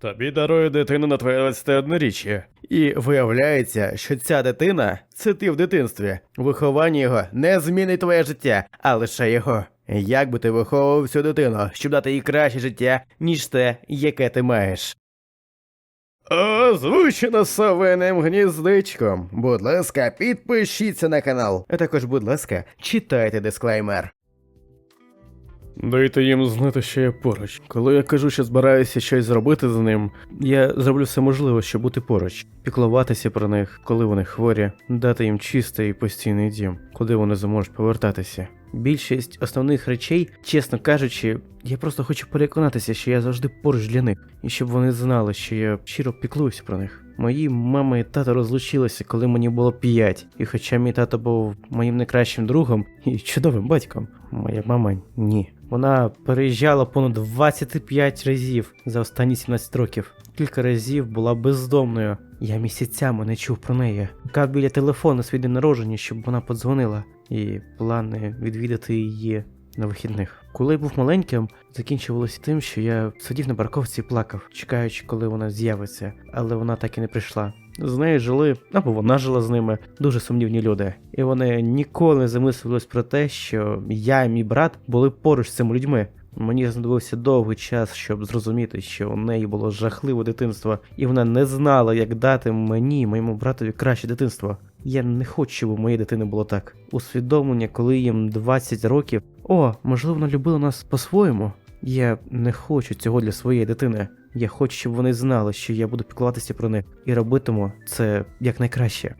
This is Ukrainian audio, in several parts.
Тобі дарує дитину на твоє 21-річчя. І виявляється, що ця дитина це ти в дитинстві. Виховання його не змінить твоє життя, а лише його. Як би ти виховував цю дитину, щоб дати їй краще життя, ніж те, яке ти маєш? Озвучено совиним гніздичком. Будь ласка, підпишіться на канал. А також, будь ласка, читайте дисклеймер. Дайте їм знати, що я поруч. Коли я кажу, що збираюся щось зробити з ним, я зроблю все можливе, щоб бути поруч, піклуватися про них, коли вони хворі, дати їм чистий і постійний дім, куди вони зможуть повертатися. Більшість основних речей, чесно кажучи, я просто хочу переконатися, що я завжди поруч для них, і щоб вони знали, що я щиро піклуюся про них. Мої мама і тато розлучилися, коли мені було 5, і хоча мій тато був моїм найкращим другом і чудовим батьком, моя мама ні. Вона переїжджала понад 25 разів за останні 17 років. Кілька разів була бездомною. Я місяцями не чув про неї. Чекав біля телефону свій день народження, щоб вона подзвонила, і плани відвідати її на вихідних. Коли я був маленьким, закінчувалося тим, що я сидів на парковці і плакав, чекаючи, коли вона з'явиться, але вона так і не прийшла. З нею жили, або вона жила з ними, дуже сумнівні люди. І вони ніколи не замислювались про те, що я і мій брат були поруч з цими людьми. Мені знадобився довгий час, щоб зрозуміти, що у неї було жахливе дитинство, і вона не знала, як дати мені, моєму братові краще дитинство. Я не хочу, щоб у моєї дитини було так. Усвідомлення, коли їм 20 років. О, можливо, вона любила нас по-своєму. Я не хочу цього для своєї дитини. Я хочу, щоб вони знали, що я буду піклуватися про них і робитиму це якнайкраще.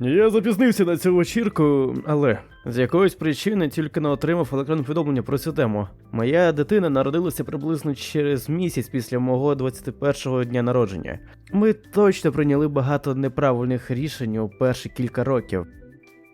Я запізнився на цю вечірку, але з якоїсь причини тільки не отримав електронне повідомлення про цю тему. Моя дитина народилася приблизно через місяць після мого 21-го дня народження. Ми точно прийняли багато неправильних рішень у перші кілька років.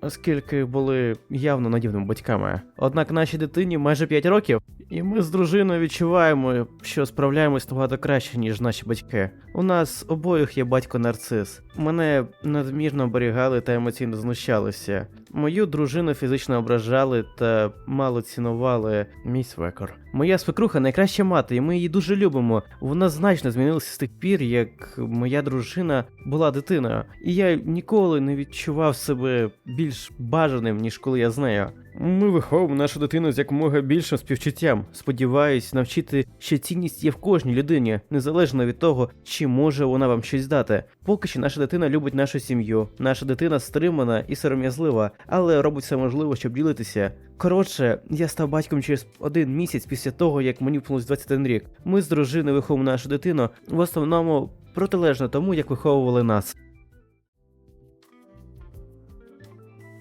Оскільки були явно надівними батьками. Однак нашій дитині майже 5 років, і ми з дружиною відчуваємо, що справляємось набагато краще, ніж наші батьки. У нас обоїх є батько нарцис. Мене надмірно оберігали та емоційно знущалися. Мою дружину фізично ображали та мало цінували мій свекор. Моя свекруха найкраща мати, і ми її дуже любимо. Вона значно змінилася з тих пір, як моя дружина була дитиною, і я ніколи не відчував себе більш бажаним, ніж коли я з нею. Ми виховуємо нашу дитину з якомога більшим співчуттям. Сподіваюсь, навчити, що цінність є в кожній людині, незалежно від того, чи може вона вам щось дати. Поки що наша дитина любить нашу сім'ю, наша дитина стримана і сором'язлива, але робить все можливе, щоб ділитися. Коротше, я став батьком через один місяць після того, як мені впнулось 21 рік. Ми з дружиною виховуємо нашу дитину в основному протилежно тому, як виховували нас.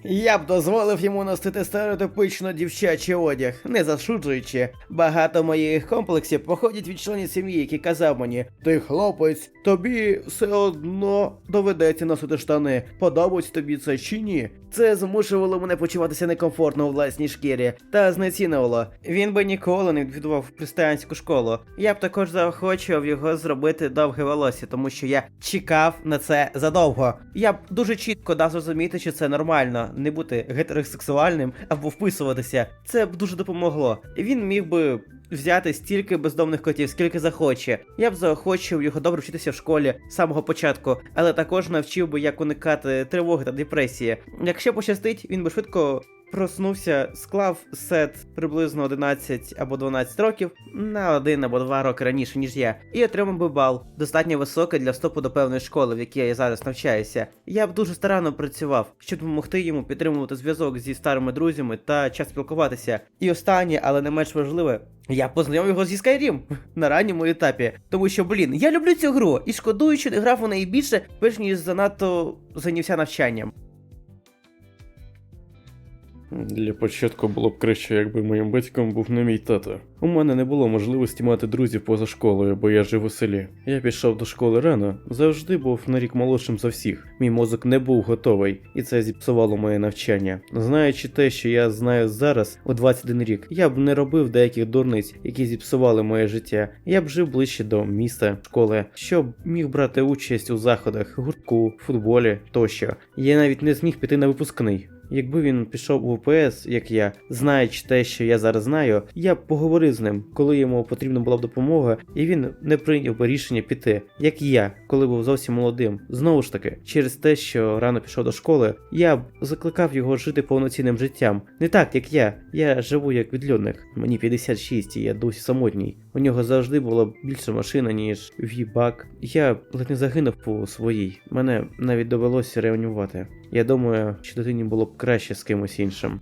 Я б дозволив йому носити стереотипично дівчачий одяг, не засуджуючи. Багато моїх комплексів походять від членів сім'ї, які казав мені: Ти хлопець, тобі все одно доведеться носити штани. Подобається тобі це чи ні? Це змушувало мене почуватися некомфортно у власній шкірі та знецінювало. Він би ніколи не відвідував християнську школу. Я б також заохочував його зробити довге волосся, тому що я чекав на це задовго. Я б дуже чітко дав зрозуміти, що це нормально, не бути гетеросексуальним або вписуватися. Це б дуже допомогло. Він міг би. Взяти стільки бездомних котів, скільки захоче. Я б заохочив його добре вчитися в школі з самого початку, але також навчив би, як уникати тривоги та депресії. Якщо пощастить, він би швидко проснувся, склав сет приблизно 11 або 12 років на один або два роки раніше, ніж я, і отримав би бал, достатньо високий для вступу до певної школи, в якій я зараз навчаюся. Я б дуже старанно працював, щоб допомогти йому підтримувати зв'язок зі старими друзями та час спілкуватися. І останнє, але не менш важливе. Я познайомив його зі Skyrim на ранньому етапі, тому що, блін, я люблю цю гру і шкодую, що не грав у неї більше, перш ніж занадто зайнявся навчанням. Для початку було б краще, якби моїм батьком був не мій тато. У мене не було можливості мати друзів поза школою, бо я жив у селі. Я пішов до школи рано, завжди був на рік молодшим за всіх. Мій мозок не був готовий, і це зіпсувало моє навчання. Знаючи те, що я знаю зараз, у 21 рік, я б не робив деяких дурниць, які зіпсували моє життя. Я б жив ближче до міста, школи, щоб міг брати участь у заходах, гуртку, футболі тощо. Я навіть не зміг піти на випускний. Якби він пішов у ВПС, як я, знаючи те, що я зараз знаю, я б поговорив з ним, коли йому потрібна була б допомога, і він не прийняв би рішення піти, як і я, коли був зовсім молодим. Знову ж таки, через те, що рано пішов до школи, я б закликав його жити повноцінним життям. Не так, як я. Я живу як відлюдник. Мені 56 і я досі самотній. У нього завжди була більша машина, ніж вібак. Я ледь не загинув по своїй. Мене навіть довелося реанімувати. Я думаю, що дитині було б краще з кимось іншим.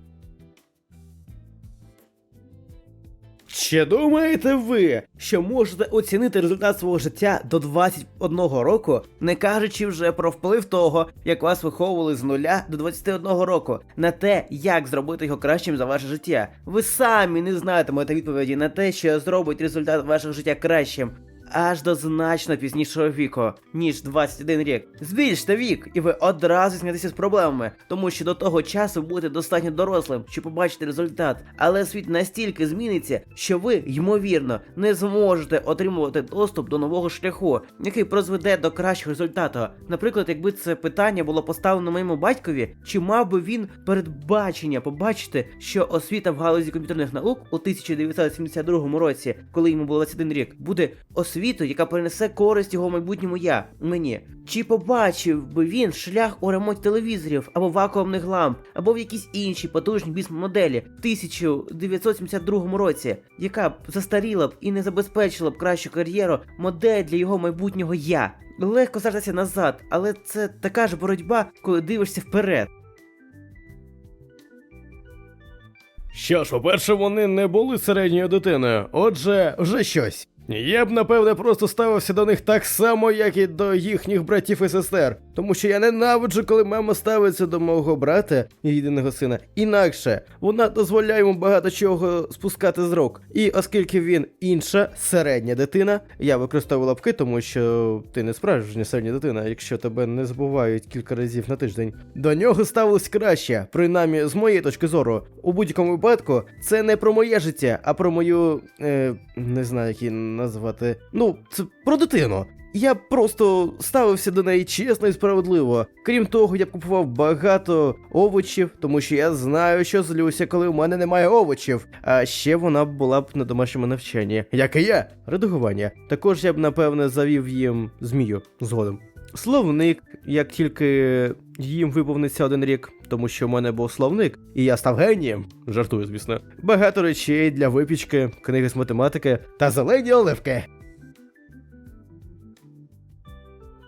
Чи думаєте ви, що можете оцінити результат свого життя до 21 року, не кажучи вже про вплив того, як вас виховували з нуля до 21 року, на те, як зробити його кращим за ваше життя? Ви самі не знатимете відповіді на те, що зробить результат вашого життя кращим. Аж до значно пізнішого віку, ніж 21 рік. Збільште вік, і ви одразу знятися з проблемами, тому що до того часу будете достатньо дорослим, щоб побачити результат. Але світ настільки зміниться, що ви, ймовірно, не зможете отримувати доступ до нового шляху, який призведе до кращого результату. Наприклад, якби це питання було поставлено моєму батькові, чи мав би він передбачення побачити, що освіта в галузі комп'ютерних наук у 1972 році, коли йому було 21 рік, буде освітою, яка принесе користь його майбутньому я мені. Чи побачив би він шлях у ремонті телевізорів або вакуумних ламп, або в якійсь іншій потужній бізнес-моделі в 1972 році, яка б застаріла б і не забезпечила б кращу кар'єру модель для його майбутнього я? Легко зартися назад, але це така ж боротьба, коли дивишся вперед. Що ж, по-перше, вони не були середньою дитиною, отже, вже щось. Я б напевне просто ставився до них так само, як і до їхніх братів і сестер, тому що я ненавиджу, коли мама ставиться до мого брата і єдиного сина. Інакше вона дозволяє йому багато чого спускати з рук. І оскільки він інша середня дитина, я використовую лапки, тому що ти не справжня середня дитина, якщо тебе не забувають кілька разів на тиждень. До нього ставилось краще, принаймні з моєї точки зору. У будь-якому випадку це не про моє життя, а про мою. Е, не знаю, як її назвати. Ну, це про дитину. Я просто ставився до неї чесно і справедливо. Крім того, я б купував багато овочів, тому що я знаю, що злюся, коли у мене немає овочів. А ще вона була б на домашньому навчанні, як і я, редагування. Також я б напевне завів їм змію згодом. Словник, як тільки їм виповниться один рік, тому що в мене був словник, і я став генієм. Жартую, звісно. Багато речей для випічки, книги з математики та зелені оливки.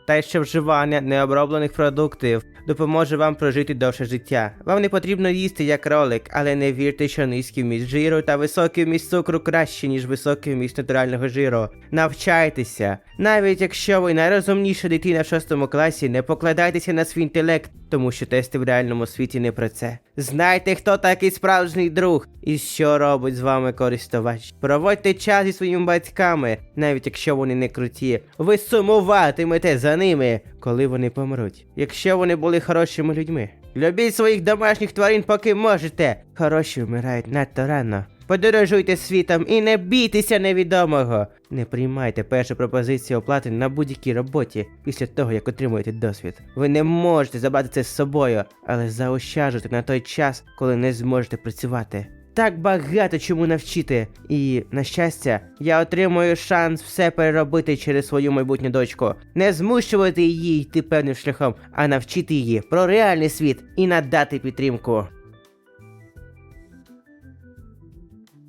Те, що вживання необроблених продуктів допоможе вам прожити довше життя. Вам не потрібно їсти як ролик, але не вірте, що низький вміст жиру та високий вміст цукру краще, ніж високий вміст натурального жиру. Навчайтеся. Навіть якщо ви найрозумніша дитина в шостому класі, не покладайтеся на свій інтелект, тому що тести в реальному світі не про це. Знайте, хто такий справжній друг і що робить з вами користувач. Проводьте час зі своїми батьками, навіть якщо вони не круті. Ви сумуватимете за ними, коли вони помруть. Якщо вони були хорошими людьми. Любіть своїх домашніх тварин, поки можете. Хороші вмирають надто рано. Подорожуйте світом і не бійтеся невідомого. Не приймайте першу пропозицію оплати на будь-якій роботі після того, як отримуєте досвід. Ви не можете забрати це з собою, але заощаджуйте на той час, коли не зможете працювати. Так багато чому навчити, і, на щастя, я отримую шанс все переробити через свою майбутню дочку. Не змушувати її йти певним шляхом, а навчити її про реальний світ і надати підтримку.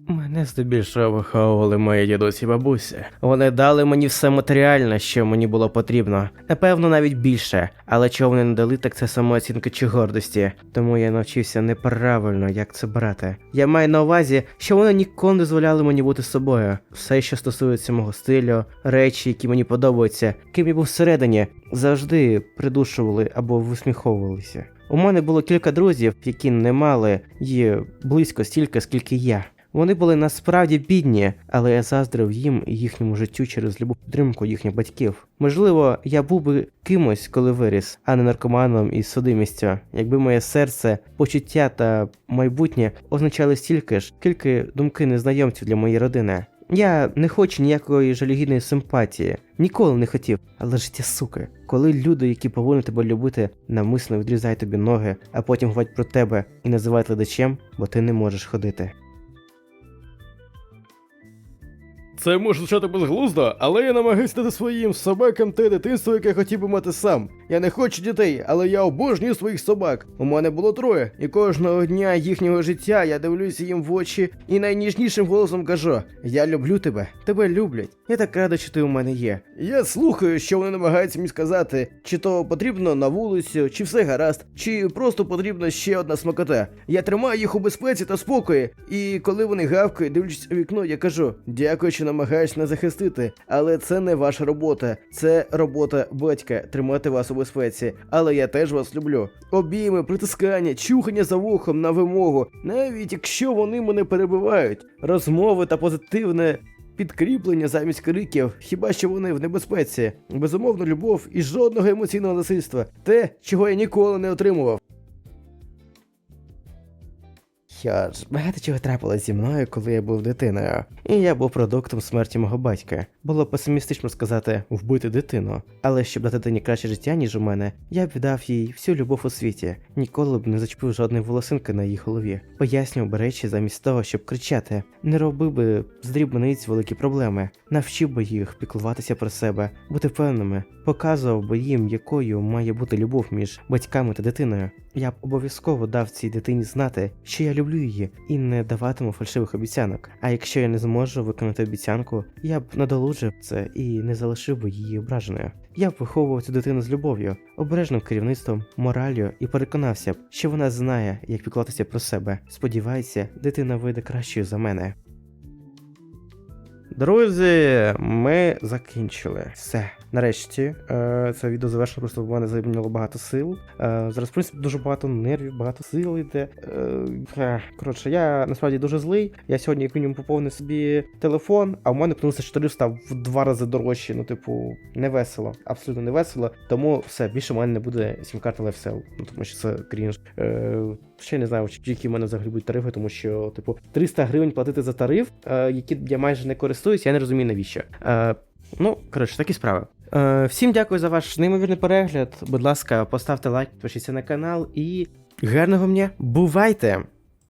Мене здебільшого виховували мої дідусі бабусі. Вони дали мені все матеріальне, що мені було потрібно. Напевно, навіть більше. Але чого вони не дали, так це самооцінка чи гордості. Тому я навчився неправильно, як це брати. Я маю на увазі, що вони ніколи не дозволяли мені бути собою. Все, що стосується мого стилю, речі, які мені подобаються, ким я був всередині, завжди придушували або висміховувалися. У мене було кілька друзів, які не мали її близько стільки, скільки я. Вони були насправді бідні, але я заздрив їм і їхньому життю через любу підтримку їхніх батьків. Можливо, я був би кимось, коли виріс, а не наркоманом із судимістю, якби моє серце, почуття та майбутнє означали стільки ж, скільки думки незнайомців для моєї родини. Я не хочу ніякої жалюгідної симпатії. Ніколи не хотів. Але життя сука. Коли люди, які повинні тебе любити, навмисно відрізають тобі ноги, а потім говорять про тебе і називають ледачем, бо ти не можеш ходити. Це може звучати безглуздо, але я намагаюся дати своїм собакам те дитинство, яке хотів би мати сам. Я не хочу дітей, але я обожнюю своїх собак. У мене було троє, і кожного дня їхнього життя я дивлюся їм в очі і найніжнішим голосом кажу: Я люблю тебе, тебе люблять. Я так рада, що ти у мене є. Я слухаю, що вони намагаються мені сказати, чи то потрібно на вулицю, чи все гаразд, чи просто потрібна ще одна смакота. Я тримаю їх у безпеці та спокої, і коли вони гавкають, дивлячись у вікно, я кажу: дякую, що намагаєш нас захистити, але це не ваша робота, це робота батька тримати вас у безпеці. Але я теж вас люблю. Обійми, притискання, чухання за вухом на вимогу, навіть якщо вони мене перебивають, розмови та позитивне. Підкріплення замість криків, хіба що вони в небезпеці, безумовно, любов і жодного емоційного насильства, те, чого я ніколи не отримував. Що ж, багато чого трапилось зі мною, коли я був дитиною. І я був продуктом смерті мого батька. Було песимістично сказати вбити дитину. Але щоб дати дитині краще життя, ніж у мене, я б віддав їй всю любов у світі, ніколи б не зачепив жодної волосинки на її голові. Пояснював би речі замість того, щоб кричати, не робив би з дрібниць великі проблеми, навчив би їх піклуватися про себе, бути певними, показував би їм, якою має бути любов між батьками та дитиною. Я б обов'язково дав цій дитині знати, що я люблю її, і не даватиму фальшивих обіцянок. А якщо я не зможу виконати обіцянку, я б надолужив це і не залишив би її ображеною. Я б виховував цю дитину з любов'ю, обережним керівництвом, моралью і переконався б, що вона знає, як піклатися про себе. Сподіваюся, дитина вийде кращою за мене. Друзі, ми закінчили. Все. Нарешті, е, це відео завершено, просто в мене займало багато сил. Е, зараз, в принципі, дуже багато нервів, багато сил йде. Е, коротше, я насправді дуже злий. Я сьогодні, як мінімум, поповнив собі телефон, а в мене пнулося 4 став в два рази дорожче. Ну, типу, не весело, абсолютно не весело. Тому все, більше в мене не буде LifeSell, ну тому що це крінж. Ще не знаю, які в мене взагалі будуть тарифи, тому що, типу, 300 гривень платити за тариф, е, які я майже не користуюсь, я не розумію навіщо. Е, ну, коротше, такі справи. Е, всім дякую за ваш неймовірний перегляд. Будь ласка, поставте лайк, підпишіться на канал і гарного мені. Бувайте!